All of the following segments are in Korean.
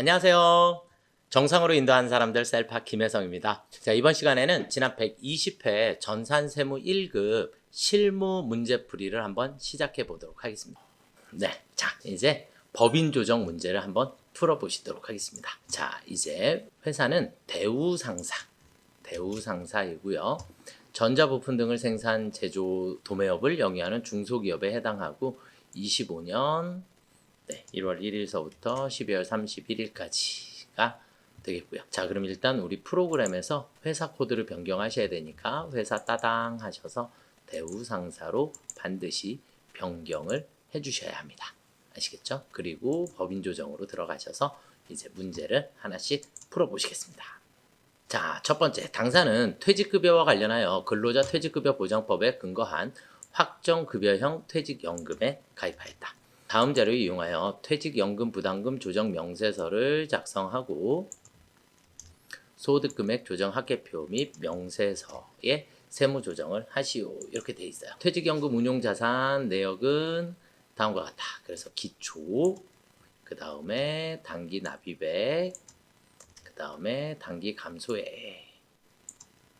안녕하세요. 정상으로 인도한 사람들 셀파 김혜성입니다. 자, 이번 시간에는 지난 120회 전산세무 1급 실무 문제풀이를 한번 시작해 보도록 하겠습니다. 네. 자, 이제 법인 조정 문제를 한번 풀어 보시도록 하겠습니다. 자, 이제 회사는 대우상사, 대우상사이고요. 전자부품 등을 생산, 제조, 도매업을 영위하는 중소기업에 해당하고 25년 네, 1월 1일서부터 12월 31일까지가 되겠고요. 자, 그럼 일단 우리 프로그램에서 회사 코드를 변경하셔야 되니까 회사 따당 하셔서 대우 상사로 반드시 변경을 해 주셔야 합니다. 아시겠죠? 그리고 법인 조정으로 들어가셔서 이제 문제를 하나씩 풀어 보시겠습니다. 자, 첫 번째, 당사는 퇴직급여와 관련하여 근로자 퇴직급여 보장법에 근거한 확정급여형 퇴직연금에 가입하였다. 다음 자료를 이용하여 퇴직연금 부담금 조정 명세서를 작성하고 소득금액 조정 합계표 및 명세서에 세무 조정을 하시오. 이렇게 돼 있어요. 퇴직연금 운용자산 내역은 다음과 같다. 그래서 기초, 그 다음에 단기 납입액, 그 다음에 단기 감소액.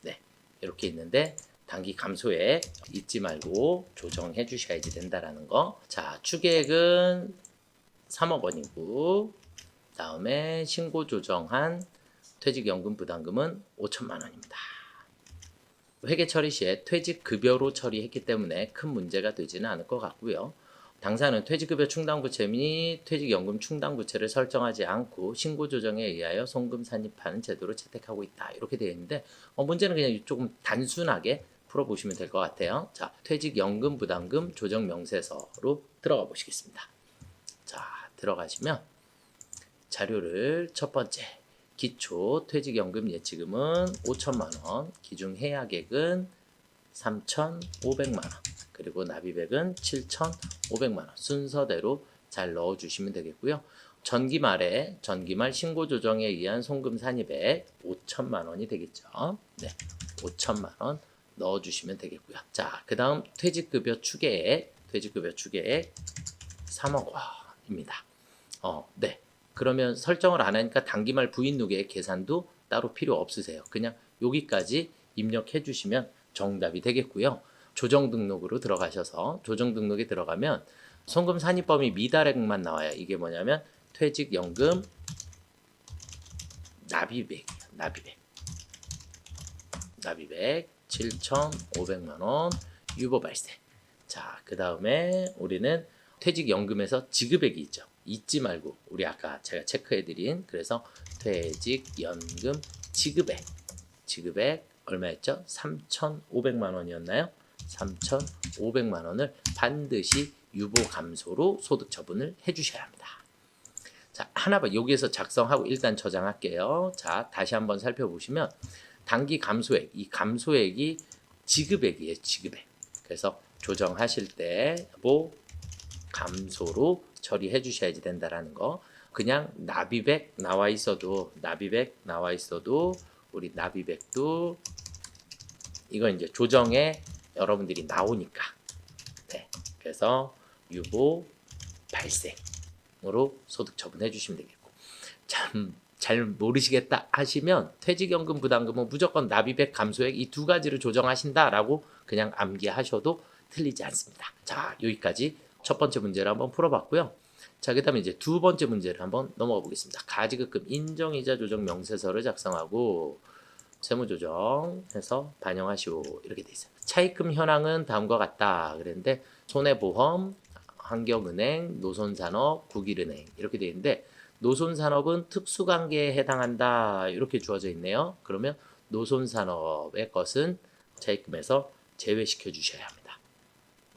네, 이렇게 있는데 단기 감소액 잊지 말고 조정해 주셔야지 된다라는 거. 자, 추계액은 3억 원이고, 다음에 신고 조정한 퇴직연금 부담금은 5천만 원입니다. 회계 처리 시에 퇴직 급여로 처리했기 때문에 큰 문제가 되지는 않을 것 같고요. 당사는 퇴직급여 충당부채 및 퇴직연금 충당부채를 설정하지 않고 신고 조정에 의하여 송금 산입하는 제도를 채택하고 있다. 이렇게 되어 있는데 어, 문제는 그냥 조금 단순하게 풀어보시면 될 것 같아요. 자, 퇴직연금 부담금 조정 명세서로 들어가 보시겠습니다. 자, 들어가시면 자료를 첫 번째 기초 퇴직연금 예치금은 5천만 원, 기준 해약액은 3,500만 원, 그리고 납입액은 7,500만 원 순서대로 잘 넣어 주시면 되겠고요. 전기 말에 전기 말 신고 조정에 의한 송금 산입액 5천만 원이 되겠죠. 네, 5천만 원 넣어 주시면 되겠고요. 자, 그 다음 퇴직급여 추계액, 퇴직급여 추계액 3억 원입니다. 어, 네. 그러면 설정을 안 하니까 단기말 부인 누계의 계산도 따로 필요 없으세요. 그냥 여기까지 입력해 주시면 정답이 되겠고요. 조정 등록으로 들어가셔서 조정 등록에 들어가면 송금 산입 범위 미달액만 나와요. 이게 뭐냐면 퇴직 연금 납입액, 납입액, 납입액 7,500만 원 유보 발생. 자, 그 다음에 우리는 퇴직연금에서 지급액이 있죠. 잊지 말고 우리 아까 제가 체크해드린 그래서 퇴직연금 지급액 지급액 얼마였죠? 3,500만 원이었나요? 3,500만 원을 반드시 유보 감소로 소득 처분을 해주셔야 합니다. 자 하나만 여기에서 작성하고 일단 저장할게요. 자 다시 한번 살펴보시면 단기 감소액 이 감소액이 지급액이에요. 지급액. 그래서 조정하실 때 뭐 감소로 처리해 주셔야지 된다라는 거. 그냥 납입액 나와 있어도 납입액 나와 있어도 우리 납입액도 이건 이제 조정에 여러분들이 나오니까 네. 그래서 유보 발생으로 소득 처분해 주시면 되겠고 참 잘 모르시겠다 하시면 퇴직연금 부담금은 무조건 납입액 감소액 이 두 가지를 조정하신다라고 그냥 암기하셔도 틀리지 않습니다. 자 여기까지 첫 번째 문제를 한번 풀어봤고요. 자, 그 다음에 이제 두 번째 문제를 한번 넘어가 보겠습니다. 가지급금 인정이자 조정 명세서를 작성하고 세무조정해서 반영하시오. 이렇게 돼 있어요. 차입금 현황은 다음과 같다. 그랬는데 손해보험, 환경은행, 노손산업, 국일은행 이렇게 돼 있는데 노손 산업은 특수 관계에 해당한다. 이렇게 주어져 있네요. 그러면 노손 산업의 것은 차입금에서 제외시켜 주셔야 합니다.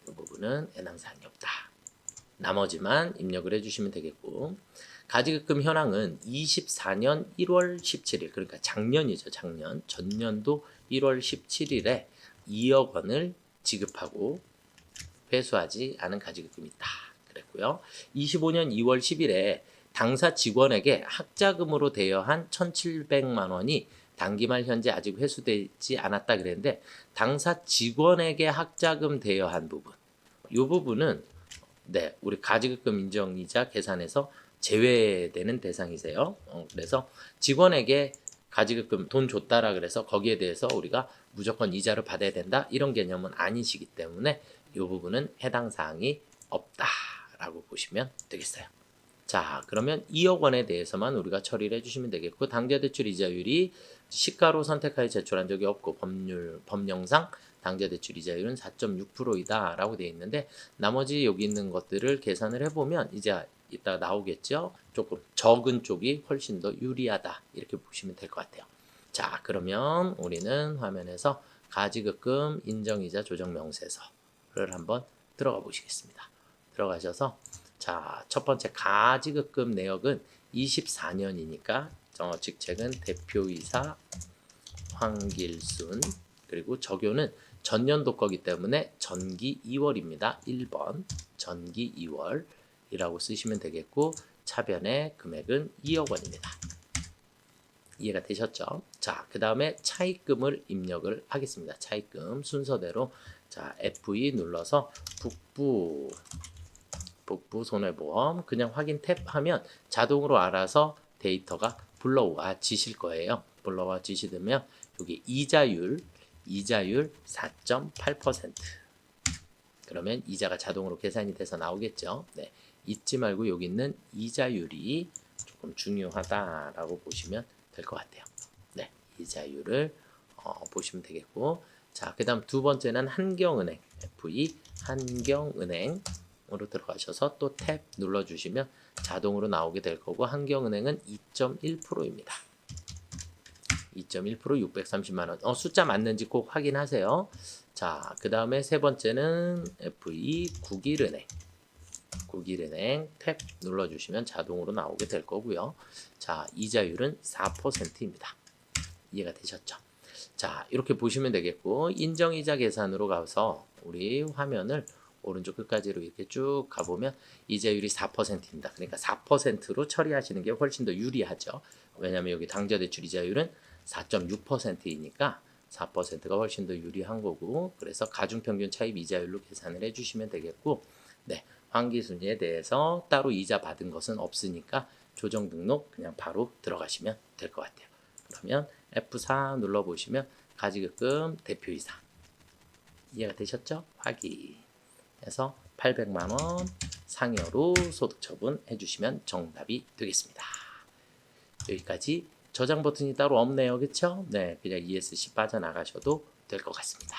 이 부분은 해당사항이 없다. 나머지만 입력을 해주시면 되겠고 가지급금 현황은 24년 1월 17일 그러니까 작년이죠 작년 전년도 1월 17일에 2억 원을 지급하고 회수하지 않은 가지급금이 있다 그랬고요 25년 2월 10일에 당사 직원에게 학자금으로 대여한 1,700만 원이 단기말 현재 아직 회수되지 않았다 그랬는데 당사 직원에게 학자금 대여한 부분 이 부분은 네 우리 가지급금 인정이자 계산에서 제외되는 대상이세요. 어, 그래서 직원에게 가지급금 돈 줬다라 그래서 거기에 대해서 우리가 무조건 이자를 받아야 된다 이런 개념은 아니시기 때문에 이 부분은 해당 사항이 없다라고 보시면 되겠어요. 자, 그러면 2억 원에 대해서만 우리가 처리를 해주시면 되겠고 당좌대출 이자율이 시가로 선택하여 제출한 적이 없고 법률 법령상 당좌대출 이자율은 4.6%이다 라고 되어 있는데 나머지 여기 있는 것들을 계산을 해보면 이제 이따 나오겠죠. 조금 적은 쪽이 훨씬 더 유리하다 이렇게 보시면 될 것 같아요. 자, 그러면 우리는 화면에서 가지급금 인정이자 조정 명세서를 한번 들어가 보시겠습니다. 들어가셔서 자, 첫 번째 가지급금 내역은 24년이니까 어, 직책은 대표이사 황길순 그리고 적요는 전년도 거기 때문에 전기 2월입니다. 1번 전기 2월이라고 쓰시면 되겠고 차변의 금액은 2억 원입니다. 이해가 되셨죠? 자, 그 다음에 차입금을 입력을 하겠습니다. 차입금 순서대로 자 F2 눌러서 북부 북부 손해보험 그냥 확인 탭하면 자동으로 알아서 데이터가 불러와 지실 거예요. 불러와 지시되면 여기 이자율 이자율 4.8% 그러면 이자가 자동으로 계산이 돼서 나오겠죠. 네. 잊지 말고 여기 있는 이자율이 조금 중요하다라고 보시면 될 것 같아요. 네. 이자율을 어, 보시면 되겠고 자, 그 다음 두 번째는 한경은행 FE 한경은행 으로 들어가셔서 또 탭 눌러 주시면 자동으로 나오게 될 거고 한경은행은 2.1%입니다. 2.1% 630만 원. 어, 숫자 맞는지 꼭 확인하세요. 자, 그 다음에 세 번째는 FE 국일은행. 국일은행 탭 눌러주시면 자동으로 나오게 될 거고요. 자, 이자율은 4%입니다. 이해가 되셨죠? 자, 이렇게 보시면 되겠고 인정이자 계산으로 가서 우리 화면을 오른쪽 끝까지로 이렇게 쭉 가보면 이자율이 4%입니다. 그러니까 4%로 처리하시는 게 훨씬 더 유리하죠. 왜냐하면 여기 당좌대출 이자율은 4.6%이니까 4%가 훨씬 더 유리한 거고 그래서 가중평균 차입 이자율로 계산을 해주시면 되겠고 네 환기순위에 대해서 따로 이자 받은 것은 없으니까 조정 등록 그냥 바로 들어가시면 될 것 같아요. 그러면 F4 눌러보시면 가지급금 대표이사 이해가 되셨죠? 확인 해서 800만 원 상여로 소득 처분 해 주시면 정답이 되겠습니다. 여기까지 저장 버튼이 따로 없네요. 그쵸? 네, 그냥 ESC 빠져나가셔도 될 것 같습니다.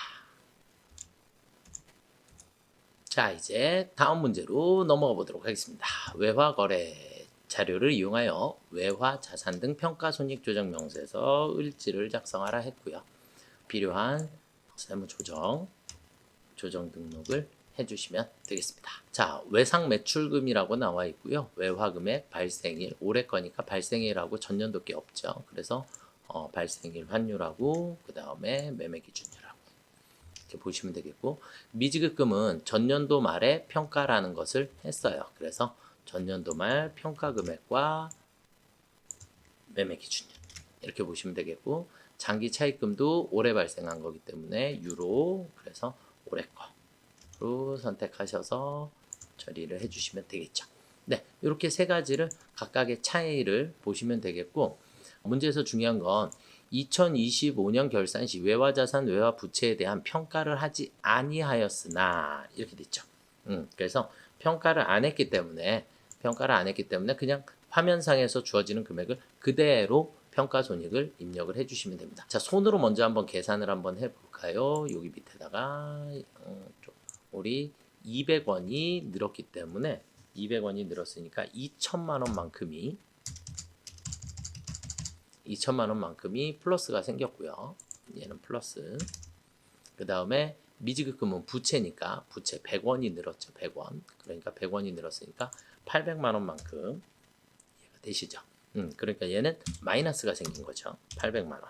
자, 이제 다음 문제로 넘어가 보도록 하겠습니다. 외화 거래 자료를 이용하여 외화 자산 등 평가 손익 조정 명세서 을지를 작성하라 했고요. 필요한 세무 조정 조정 등록을 해주시면 되겠습니다. 자, 외상 매출금이라고 나와 있고요. 외화금의 발생일, 올해 거니까 발생일하고 전년도 게 없죠. 그래서 어, 발생일 환율하고 그 다음에 매매 기준이라고 이렇게 보시면 되겠고 미지급금은 전년도 말에 평가라는 것을 했어요. 그래서 전년도 말 평가 금액과 매매 기준일 이렇게 보시면 되겠고 장기 차입금도 올해 발생한 거기 때문에 유로 그래서 올해 거 로 선택하셔서 처리를 해주시면 되겠죠. 네, 이렇게 세 가지를 각각의 차이를 보시면 되겠고 문제에서 중요한 건 2025년 결산 시 외화 자산, 외화 부채에 대한 평가를 하지 아니하였으나 이렇게 됐죠. 음, 그래서 평가를 안 했기 때문에 평가를 안 했기 때문에 그냥 화면상에서 주어지는 금액을 그대로 평가 손익을 입력을 해주시면 됩니다. 자, 손으로 먼저 한번 계산을 한번 해볼까요? 여기 밑에다가 어, 좀 우리 200원이 늘었기 때문에 200원이 늘었으니까 2천만 원만큼이 2천만 원만큼이 플러스가 생겼고요. 얘는 플러스. 그 다음에 미지급금은 부채니까 부채 100원이 늘었죠. 100원. 그러니까 100원이 늘었으니까 800만 원만큼 이해가 되시죠? 음, 그러니까 얘는 마이너스가 생긴 거죠. 800만 원.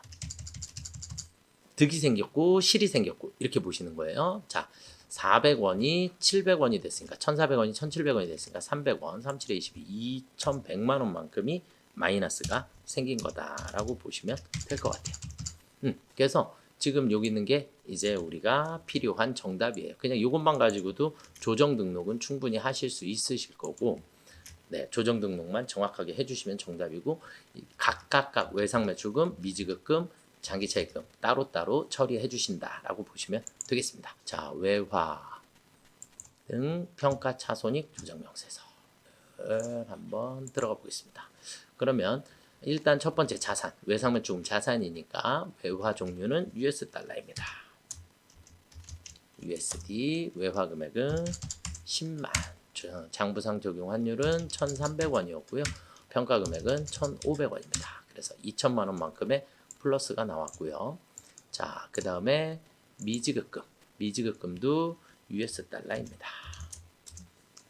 득이 생겼고 실이 생겼고 이렇게 보시는 거예요. 자, 400원이 700원이 됐으니까 1,400원이 1,700원이 됐으니까 300원, 37에 22, 2,100만 원만큼이 마이너스가 생긴 거다라고 보시면 될 것 같아요. 음, 그래서 지금 여기 있는 게 이제 우리가 필요한 정답이에요. 그냥 이것만 가지고도 조정 등록은 충분히 하실 수 있으실 거고 네, 조정 등록만 정확하게 해주시면 정답이고 이 각각각 외상 매출금, 미지급금, 장기차익금 따로따로 처리해 주신다라고 보시면 되겠습니다. 자, 외화 등 평가 차손익 조정 명세서를 한번 들어가 보겠습니다. 그러면 일단 첫 번째 자산, 외상매출금 자산이니까 외화 종류는 US 달러입니다. USD 외화 금액은 10만. 저- 장부상 적용 환율은 1,300원이었고요. 평가 금액은 1,500원입니다. 그래서 2천만 원만큼의 플러스가 나왔고요. 자, 그 다음에 미지급금. 미지급금도 US 달러입니다.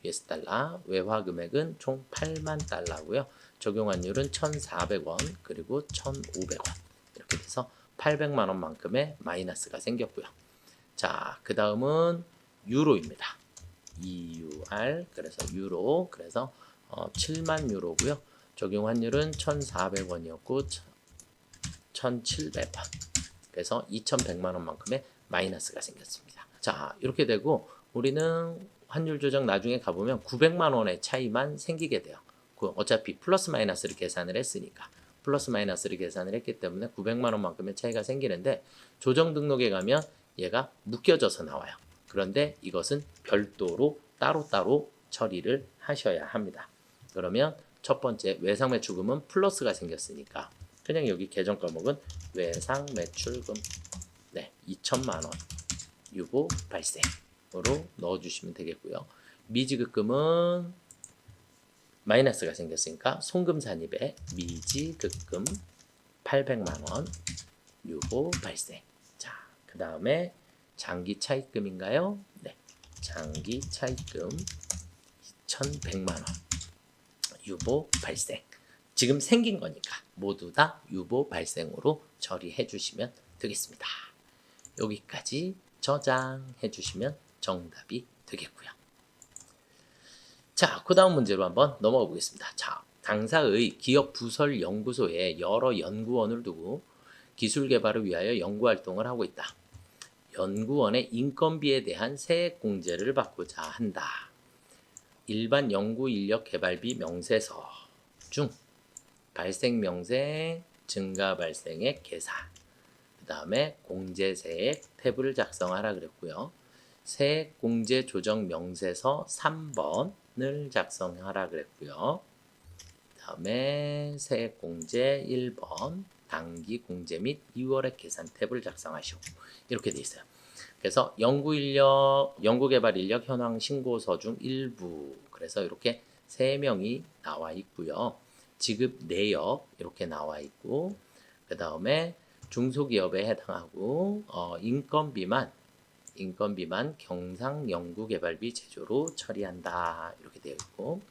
US 달러 외화 금액은 총 8만 달러고요. 적용 환율은 1,400원 그리고 1,500원 이렇게 돼서 800만 원만큼의 마이너스가 생겼고요. 자, 그 다음은 유로입니다. EUR 그래서 유로 그래서 어, 7만 유로고요. 적용 환율은 1,400원이었고 1,700원. 그래서 2,100만 원만큼의 마이너스가 생겼습니다. 자, 이렇게 되고 우리는 환율 조정 나중에 가보면 900만 원의 차이만 생기게 돼요. 그 어차피 플러스 마이너스를 계산을 했으니까 플러스 마이너스를 계산을 했기 때문에 900만 원만큼의 차이가 생기는데 조정 등록에 가면 얘가 묶여져서 나와요. 그런데 이것은 별도로 따로따로 처리를 하셔야 합니다. 그러면 첫 번째 외상 매출금은 플러스가 생겼으니까 그냥 여기 계정 과목은 외상 매출금 네 2천만 원 유보 발생으로 넣어주시면 되겠고요. 미지급금은 마이너스가 생겼으니까 송금 산입에 미지급금 800만 원 유보 발생. 자, 그 다음에 장기 차입금인가요? 네, 장기 차입금 2,100만 원 유보 발생. 지금 생긴 거니까 모두 다 유보 발생으로 처리해 주시면 되겠습니다. 여기까지 저장해 주시면 정답이 되겠고요. 자, 그 다음 문제로 한번 넘어가 보겠습니다. 자, 당사의 기업 부설 연구소에 여러 연구원을 두고 기술 개발을 위하여 연구 활동을 하고 있다. 연구원의 인건비에 대한 세액 공제를 받고자 한다. 일반 연구 인력 개발비 명세서 중 발생 명세 증가 발생액 계산 그 다음에 공제세액 탭을 작성하라 그랬고요. 세액 공제 조정 명세서 3번을 작성하라 그랬고요. 다음에 세액 공제 1번 단기 공제 및 2월의 계산 탭을 작성하시고 이렇게 돼 있어요. 그래서 연구 인력, 연구 개발 인력 현황 신고서 중 일부 그래서 이렇게 세 명이 나와 있고요. 지급 내역 이렇게 나와 있고 그 다음에 중소기업에 해당하고 어, 인건비만 인건비만 경상 연구개발비 제조로 처리한다 이렇게 되어 있고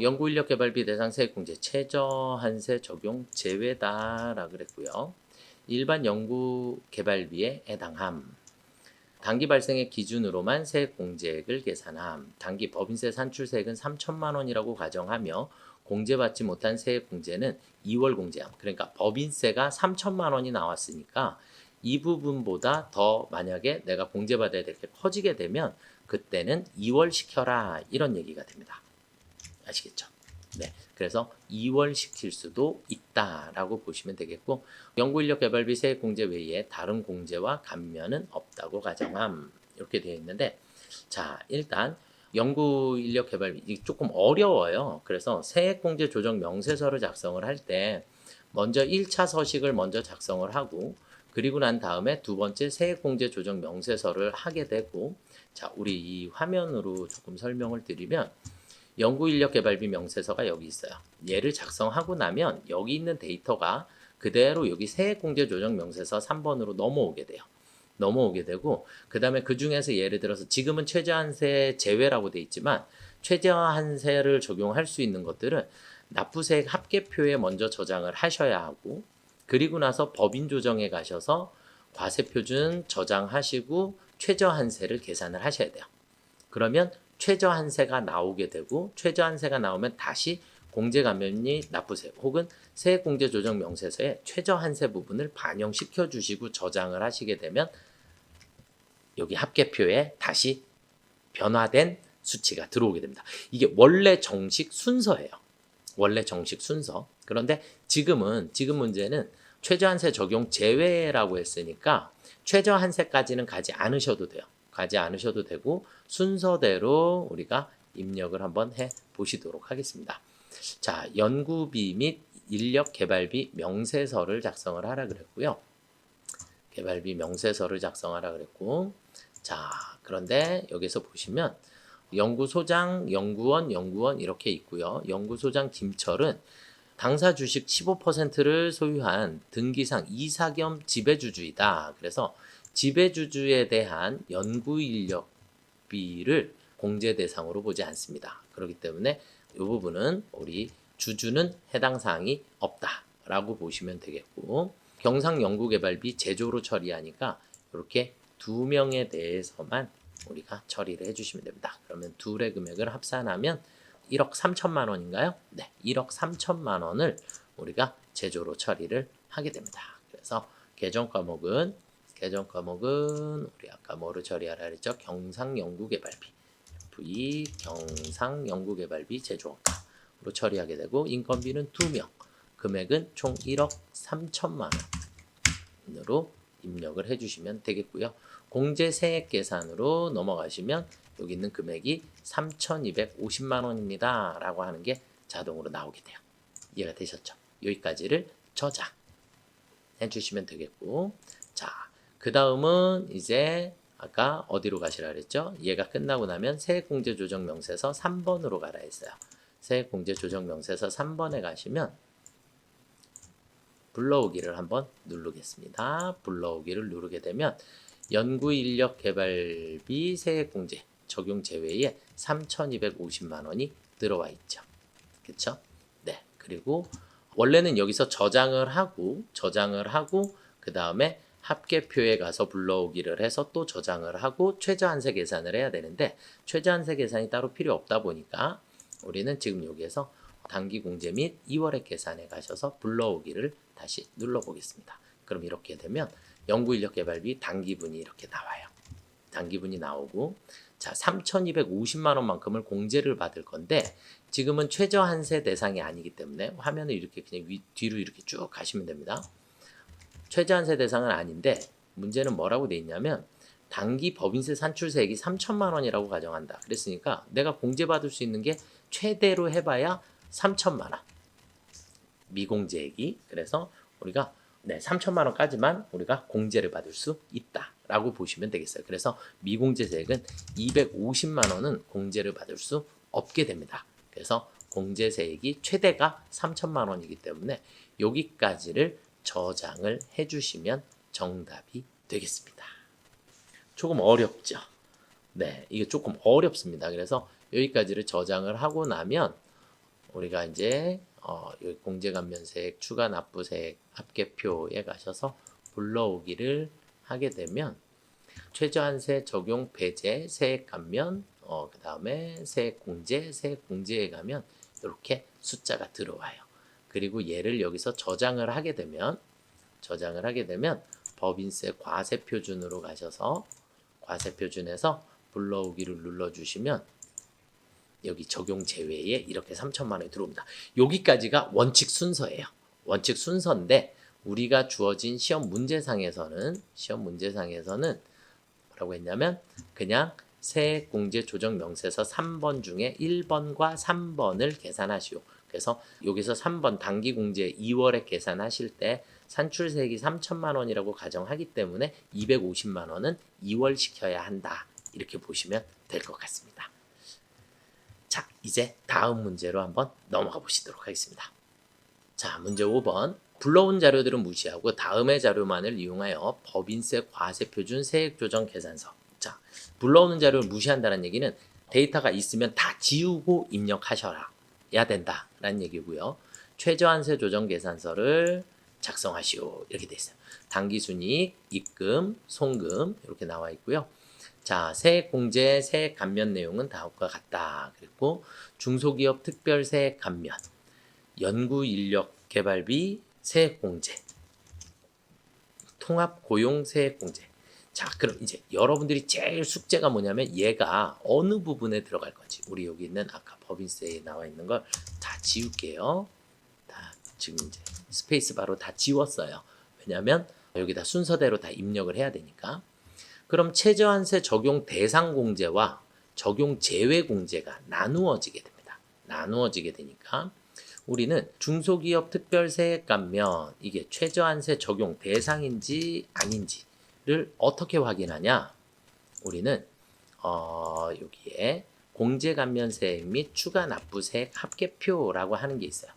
연구인력개발비 대상 세액공제 최저한세 적용 제외다라 그랬고요. 일반 연구개발비에 해당함. 단기 발생액 기준으로만 세액 공제액을 계산함. 단기 법인세 산출세액은 3천만 원이라고 가정하며 공제받지 못한 세액 공제는 2월 공제함. 그러니까 법인세가 3천만 원이 나왔으니까 이 부분보다 더 만약에 내가 공제받아야 될 게 커지게 되면 그때는 2월 시켜라 이런 얘기가 됩니다. 아시겠죠? 네. 그래서 2월 시킬 수도 있다라고 보시면 되겠고 연구인력 개발비 세액 공제 외에 다른 공제와 감면은 없다고 가정함 이렇게 되어 있는데 자 일단 연구 인력 개발비 이게 조금 어려워요. 그래서 세액 공제 조정 명세서를 작성을 할 때 먼저 1차 서식을 먼저 작성을 하고 그리고 난 다음에 두 번째 세액 공제 조정 명세서를 하게 되고 자 우리 이 화면으로 조금 설명을 드리면 연구 인력 개발비 명세서가 여기 있어요. 얘를 작성하고 나면 여기 있는 데이터가 그대로 여기 세액공제 조정 명세서 3번으로 넘어오게 돼요. 넘어오게 되고 그 다음에 그 중에서 예를 들어서 지금은 최저한세 제외라고 돼 있지만 최저한세를 적용할 수 있는 것들은 납부세액 합계표에 먼저 저장을 하셔야 하고 그리고 나서 법인 조정에 가셔서 과세 표준 저장하시고 최저한세를 계산을 하셔야 돼요. 그러면 최저한세가 나오게 되고 최저한세가 나오면 다시 공제감면이 납부세 혹은 세액공제 조정 명세서에 최저한세 부분을 반영시켜 주시고 저장을 하시게 되면 여기 합계표에 다시 변화된 수치가 들어오게 됩니다. 이게 원래 정식 순서예요. 원래 정식 순서. 그런데 지금은 지금 문제는 최저한세 적용 제외라고 했으니까 최저한세까지는 가지 않으셔도 돼요. 가지 않으셔도 되고 순서대로 우리가 입력을 한번 해 보시도록 하겠습니다. 자, 연구비 및 인력 개발비 명세서를 작성을 하라 그랬고요. 개발비 명세서를 작성하라 그랬고 자, 그런데 여기서 보시면 연구소장, 연구원, 연구원 이렇게 있고요. 연구소장 김철은 당사 주식 15%를 소유한 등기상 이사 겸 지배주주이다. 그래서 지배주주에 대한 연구 인력비를 공제 대상으로 보지 않습니다. 그렇기 때문에 이 부분은 우리 주주는 해당 사항이 없다라고 보시면 되겠고 경상 연구개발비 제조로 처리하니까 이렇게 두 명에 대해서만 우리가 처리를 해주시면 됩니다. 그러면 둘의 금액을 합산하면 1억 3천만 원인가요? 네, 1억 3천만 원을 우리가 제조로 처리를 하게 됩니다. 그래서 개정 과목은 개정 과목은 우리 아까 뭐로 처리하라 그랬죠? 경상 연구 개발비 V 경상 연구 개발비 제조원가로 처리하게 되고 인건비는 2명 금액은 총 1억 3천만 원으로 입력을 해주시면 되겠고요. 공제 세액 계산으로 넘어가시면 여기 있는 금액이 3,250만 원입니다. 라고 하는 게 자동으로 나오게 돼요. 이해가 되셨죠? 여기까지를 저장 해 주시면 되겠고 자, 그 다음은 이제 아까 어디로 가시라 그랬죠? 얘가 끝나고 나면 세액공제 조정 명세서 3번으로 가라 했어요. 세액공제 조정 명세서 3번에 가시면 불러오기를 한번 누르겠습니다. 불러오기를 누르게 되면 연구 인력 개발비 세액공제 적용 제외에 3,250만 원이 들어와 있죠. 그렇죠? 네. 그리고 원래는 여기서 저장을 하고 저장을 하고 그 다음에 합계표에 가서 불러오기를 해서 또 저장을 하고 최저한세 계산을 해야 되는데 최저한세 계산이 따로 필요 없다 보니까 우리는 지금 여기에서 단기 공제 및 2월의 계산에 가셔서 불러오기를 다시 눌러 보겠습니다. 그럼 이렇게 되면 연구 인력 개발비 단기분이 이렇게 나와요. 단기분이 나오고 자 3,250만 원만큼을 공제를 받을 건데 지금은 최저 한세 대상이 아니기 때문에 화면을 이렇게 그냥 위, 뒤로 이렇게 쭉 가시면 됩니다. 최저 한세 대상은 아닌데 문제는 뭐라고 돼 있냐면 단기 법인세 산출세액이 3천만 원이라고 가정한다. 그랬으니까 내가 공제받을 수 있는 게 최대로 해봐야 3천만 원. 미공제액이 그래서 우리가 네, 3천만 원까지만 우리가 공제를 받을 수 있다라고 보시면 되겠어요. 그래서 미공제세액은 250만 원은 공제를 받을 수 없게 됩니다. 그래서 공제세액이 최대가 3천만 원이기 때문에 여기까지를 저장을 해주시면 정답이 되겠습니다. 조금 어렵죠? 네, 이게 조금 어렵습니다. 그래서 여기까지를 저장을 하고 나면 우리가 이제 어, 공제감면세액, 추가 납부세액 합계표에 가셔서 불러오기를 하게 되면 최저한세 적용 배제, 세액 감면, 어, 그 다음에 세액 공제, 세액 공제에 가면 이렇게 숫자가 들어와요. 그리고 얘를 여기서 저장을 하게 되면 저장을 하게 되면 법인세 과세 표준으로 가셔서 과세 표준에서 불러오기를 눌러주시면 여기 적용 제외에 이렇게 3천만 원이 들어옵니다. 여기까지가 원칙 순서예요. 원칙 순서인데 우리가 주어진 시험 문제상에서는 시험 문제상에서는 뭐라고 했냐면 그냥 세액 공제 조정 명세서 3번 중에 1번과 3번을 계산하시오. 그래서 여기서 3번 단기 공제 2월에 계산하실 때 산출세액이 3천만 원이라고 가정하기 때문에 250만 원은 2월 시켜야 한다. 이렇게 보시면 될 것 같습니다. 자, 이제 다음 문제로 한번 넘어가 보시도록 하겠습니다. 자, 문제 5번. 불러온 자료들은 무시하고 다음의 자료만을 이용하여 법인세 과세표준 세액조정 계산서. 자, 불러오는 자료를 무시한다는 얘기는 데이터가 있으면 다 지우고 입력하셔라. 야 된다라는 얘기고요. 최저한세 조정 계산서를 작성하시오. 이렇게 돼 있어요. 당기순이익, 입금, 송금 이렇게 나와 있고요. 자, 세액 공제, 세액 감면 내용은 다음과 같다. 그리고 중소기업 특별 세액 감면, 연구 인력 개발비 세액 공제, 통합 고용 세액 공제. 자, 그럼 이제 여러분들이 제일 숙제가 뭐냐면 얘가 어느 부분에 들어갈 건지. 우리 여기 있는 아까 법인세에 나와 있는 걸 다 지울게요. 다 지금 이제 스페이스 바로 다 지웠어요. 왜냐면 여기다 순서대로 다 입력을 해야 되니까. 그럼 최저한세 적용 대상 공제와 적용 제외 공제가 나누어지게 됩니다. 나누어지게 되니까 우리는 중소기업 특별세액 감면 이게 최저한세 적용 대상인지 아닌지를 어떻게 확인하냐? 우리는 어, 여기에 공제 감면세액 및 추가 납부세액 합계표라고 하는 게 있어요.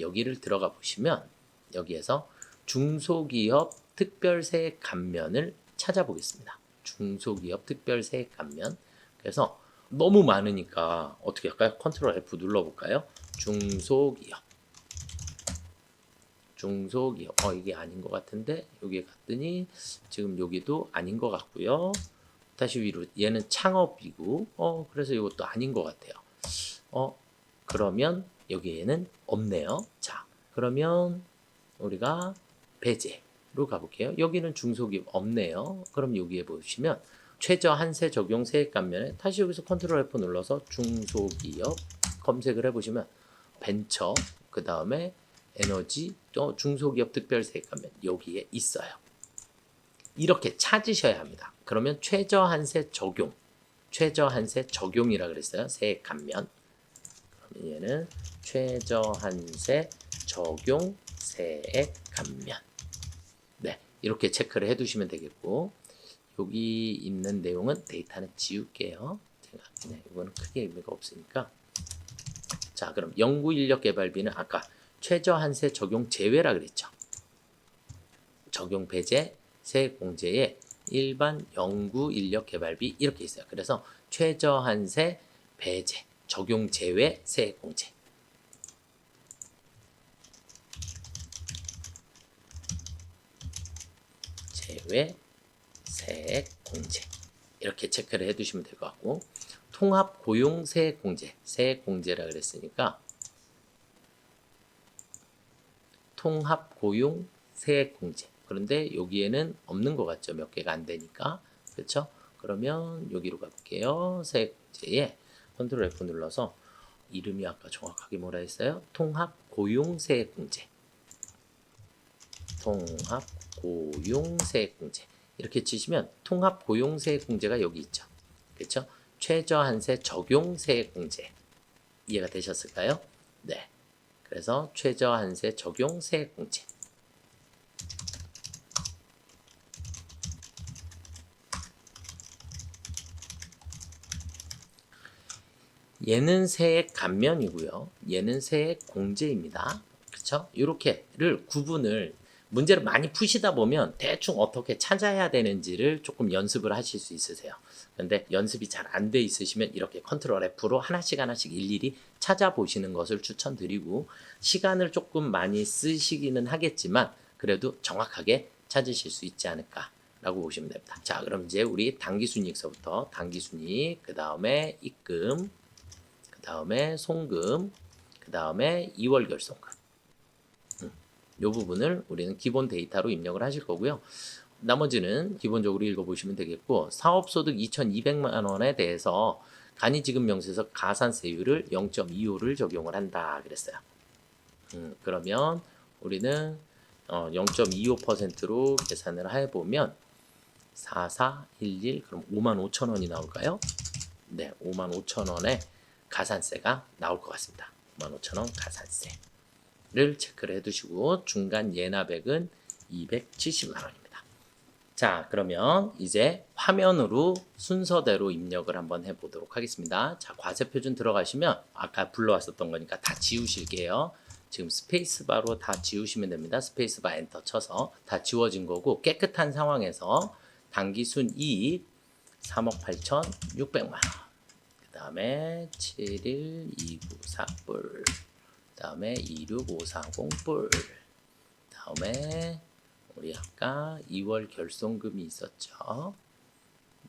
여기를 들어가 보시면 여기에서 중소기업 특별세액 감면을 찾아보겠습니다. 중소기업 특별세액 감면. 그래서 너무 많으니까 어떻게 할까요? 컨트롤 F 눌러볼까요? 중소기업. 중소기업. 어, 이게 아닌 것 같은데, 여기에 갔더니, 지금 여기도 아닌 것 같고요. 다시 위로, 얘는 창업이고, 어, 그래서 이것도 아닌 것 같아요. 어, 그러면 여기에는 없네요. 자, 그러면 우리가 배제 로 가볼게요. 여기는 중소기업 없네요. 그럼 여기에 보시면 최저 한세 적용 세액 감면에 다시 여기서 컨트롤 F 눌러서 중소기업 검색을 해보시면 벤처 그 다음에 에너지 또 중소기업 특별 세액 감면 여기에 있어요. 이렇게 찾으셔야 합니다. 그러면 최저 한세 적용 최저 한세 적용이라 그랬어요. 세액 감면 그러면 얘는 최저 한세 적용 세액 감면 네 이렇게 체크를 해 두시면 되겠고 여기 있는 내용은 데이터는 지울게요. 제가 네, 이거는 크게 의미가 없으니까 자 그럼 연구 인력 개발비는 아까 최저 한세 적용 제외라 그랬죠. 적용 배제 세액 공제에 일반 연구 인력 개발비 이렇게 있어요. 그래서 최저 한세 배제 적용 제외 세액 공제 제외 세액 공제. 이렇게 체크를 해두시면 될 것 같고 통합 고용 세액 공제. 세액 공제라 그랬으니까 통합 고용 세액 공제. 그런데 여기에는 없는 것 같죠? 몇 개가 안 되니까. 그렇죠 그러면 여기로 가볼게요. 세액 공제에 컨트롤 F 눌러서 이름이 아까 정확하게 뭐라 했어요? 통합 고용 세액 공제. 통합 고용세액공제 이렇게 치시면 통합 고용세액공제가 여기 있죠. 그렇죠? 최저한세 적용세액공제 이해가 되셨을까요? 네. 그래서 최저한세 적용세액공제 얘는 세액 감면이고요. 얘는 세액 공제입니다. 그렇죠? 이렇게를 구분을 문제를 많이 푸시다 보면 대충 어떻게 찾아야 되는지를 조금 연습을 하실 수 있으세요. 근데 연습이 잘 안 돼 있으시면 이렇게 컨트롤 F로 하나씩 하나씩 일일이 찾아보시는 것을 추천드리고 시간을 조금 많이 쓰시기는 하겠지만 그래도 정확하게 찾으실 수 있지 않을까 라고 보시면 됩니다. 자, 그럼 이제 우리 당기순이익서부터 당기순이익, 그 다음에 입금, 그 다음에 송금, 그 다음에 2월 결송금. 이 부분을 우리는 기본 데이터로 입력을 하실 거고요. 나머지는 기본적으로 읽어보시면 되겠고 사업소득 2,200만 원에 대해서 간이지급명세서 가산세율을 0.25를 적용을 한다 그랬어요. 음, 그러면 우리는 어, 0.25%로 계산을 해보면 4411 그럼 5만 5천 원이 나올까요? 네, 5만 5천 원의 가산세가 나올 것 같습니다. 5만 5천 원 가산세. 를 체크를 해두시고 중간 예납액은 270만 원입니다. 자 그러면 이제 화면으로 순서대로 입력을 한번 해보도록 하겠습니다. 자 과세표준 들어가시면 아까 불러왔었던 거니까 다 지우실게요. 지금 스페이스바로 다 지우시면 됩니다. 스페이스바 엔터 쳐서 다 지워진 거고 깨끗한 상황에서 당기순 이익 3억 8,600만 원. 그 다음에 71294불. 다음에 26540뿔 다음에 우리 아까 2월 결송금이 있었죠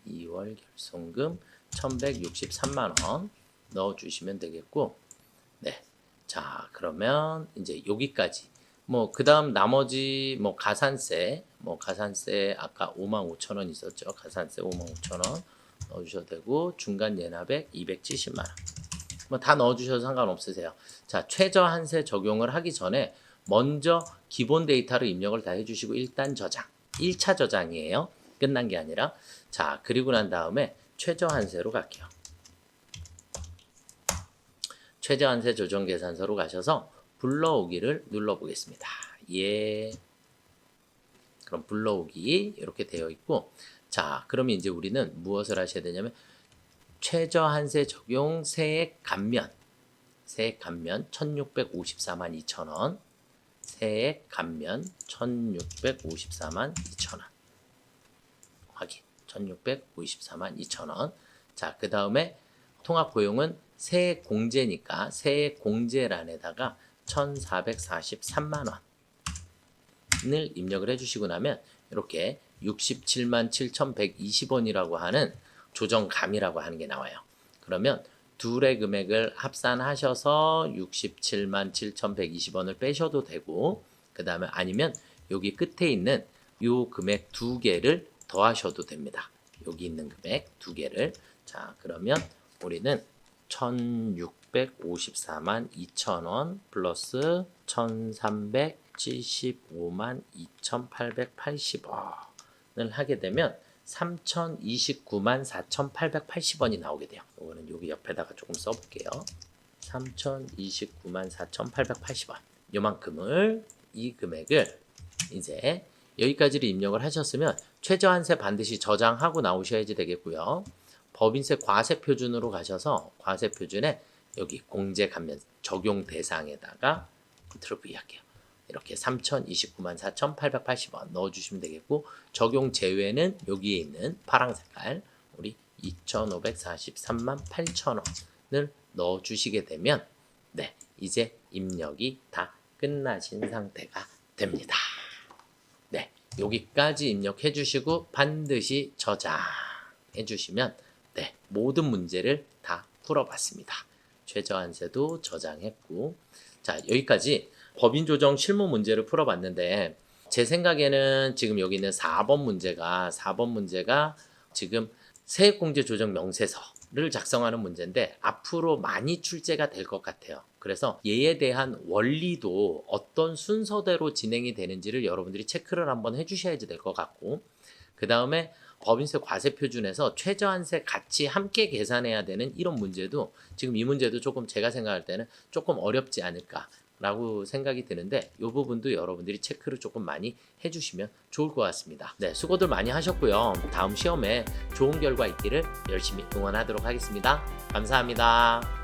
2월 결송금 1163만원 넣어주시면 되겠고 네. 자 그러면 이제 여기까지 뭐 그 다음 나머지 뭐 가산세 뭐 가산세 아까 5만 5천 원 있었죠. 가산세 5만 5천 원 넣어주셔도 되고 중간 예납액 270만 원. 뭐 다 넣어주셔도 상관없으세요. 자 최저 한세 적용을 하기 전에 먼저 기본 데이터를 입력을 다 해주시고 일단 저장. 1차 저장이에요. 끝난 게 아니라 자 그리고 난 다음에 최저 한세로 갈게요. 최저 한세 조정 계산서로 가셔서 불러오기를 눌러보겠습니다. 예. 그럼 불러오기 이렇게 되어 있고 자 그러면 이제 우리는 무엇을 하셔야 되냐면 최저 한세 적용 세액 감면 세액 감면 1654만 2천원 세액 감면 1654만 2천원. 확인. 1654만 2천원. 자그 다음에 통합 고용은 세액 공제니까 세액 공제란에다가 1443만 원 을 입력을 해주시고 나면 이렇게 67만 7,120원이라고 하는 조정감이라고 하는 게 나와요. 그러면 둘의 금액을 합산하셔서 67만 7,120원을 빼셔도 되고 그 다음에 아니면 여기 끝에 있는 요 금액 두 개를 더하셔도 됩니다. 여기 있는 금액 두 개를 자 그러면 우리는 1654만 2천원 플러스 1375만 2880원을 하게 되면 3029만 4880원이 나오게 돼요. 이거는 여기 옆에다가 조금 써볼게요. 3029만 4880원. 요만큼을 이 금액을 이제 여기까지를 입력을 하셨으면 최저 한세 반드시 저장하고 나오셔야지 되겠고요. 법인세 과세 표준으로 가셔서 과세 표준에 여기 공제 감면 적용 대상에다가 컨트롤 V 할게요. 이렇게 3,029만 4,880원 넣어주시면 되겠고 적용 제외는 여기에 있는 파랑 색깔 우리 2,543만 8천원을 넣어주시게 되면 네 이제 입력이 다 끝나신 상태가 됩니다. 네 여기까지 입력해 주시고 반드시 저장해 주시면 네 모든 문제를 다 풀어봤습니다. 최저한세도 저장했고 자 여기까지 법인 조정 실무 문제를 풀어봤는데 제 생각에는 지금 여기 있는 4번 문제가 4번 문제가 지금 세액공제 조정 명세서를 작성하는 문제인데 앞으로 많이 출제가 될 것 같아요. 그래서 얘에 대한 원리도 어떤 순서대로 진행이 되는지를 여러분들이 체크를 한번 해주셔야지 될 것 같고 그 다음에 법인세 과세 표준에서 최저한세 같이 함께 계산해야 되는 이런 문제도 지금 이 문제도 조금 제가 생각할 때는 조금 어렵지 않을까 라고 생각이 드는데 이 부분도 여러분들이 체크를 조금 많이 해주시면 좋을 것 같습니다. 네, 수고들 많이 하셨고요. 다음 시험에 좋은 결과 있기를 열심히 응원하도록 하겠습니다. 감사합니다.